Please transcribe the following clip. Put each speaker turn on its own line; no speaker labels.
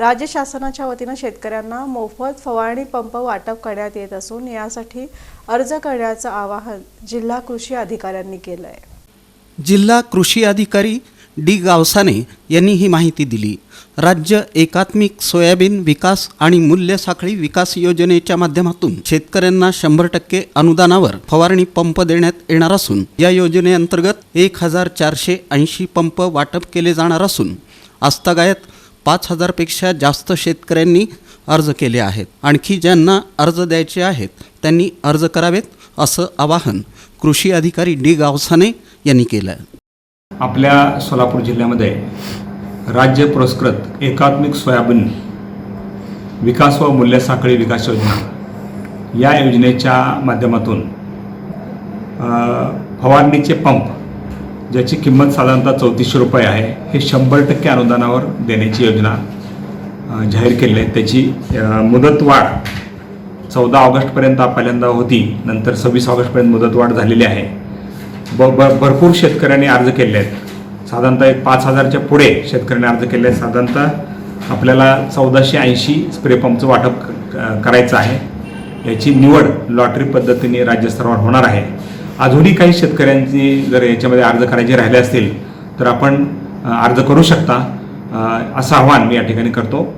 राज्य शासनाच्या वतीनं शेतकऱ्यांना मोफत फवारणी पंप वाटप करण्यात येत असून यासाठी अर्ज करण्याचं आवाहन जिल्हा कृषी अधिकाऱ्यांनी केलं आहे
जिल्हा कृषी अधिकारी डी गावसाने यांनी ही माहिती दिली. राज्य एकात्मिक सोयाबीन विकास आणि मूल्य साखळी विकास योजनेच्या माध्यमातून शेतकऱ्यांना शंभर टक्के अनुदानावर फवारणी पंप देण्यात येणार असून या योजनेअंतर्गत एक हजार चारशे ऐंशी पंप वाटप केले जाणार असून आस्तागायत पाच हजारपेक्षा जास्त शेतकऱ्यांनी अर्ज केले आहेत. आणखी ज्यांना अर्ज द्यायचे आहेत त्यांनी अर्ज करावेत असं आवाहन कृषी अधिकारी डी गावसाने यांनी केलं आहे
आपल्या सोलापूर जिल्ह्यामध्ये राज्य पुरस्कृत एकात्मिक सोयाबीन विकास व मूल्य साखळी विकास योजना या योजनेच्या माध्यमातून फवारणीचे पंप ज्याची किंमत साधारणतः चौतीसशे रुपये आहे हे शंभर टक्के अनुदानावर देण्याची योजना जाहीर केली आहे. त्याची मुदतवाढ चौदा ऑगस्टपर्यंत पहिल्यांदा होती नंतर सव्वीस ऑगस्टपर्यंत मुदतवाढ झालेली आहे. ब ब भरपूर शेतकऱ्यांनी अर्ज केले आहेत. साधारणतः एक पाच हजारच्या पुढे शेतकऱ्यांनी अर्ज केले आहेत. साधारणतः आपल्याला चौदाशे ऐंशी स्प्रे पंपचं वाटप क- करायचं आहे. याची निवड लॉटरी पद्धतीने राज्यस्तरावर होणार आहे. अजूनही काही शेतकऱ्यांची जर याच्यामध्ये अर्ज करायचे राहिले असतील तर आपण अर्ज करू शकता. असं आव्हान मी या ठिकाणी करतो.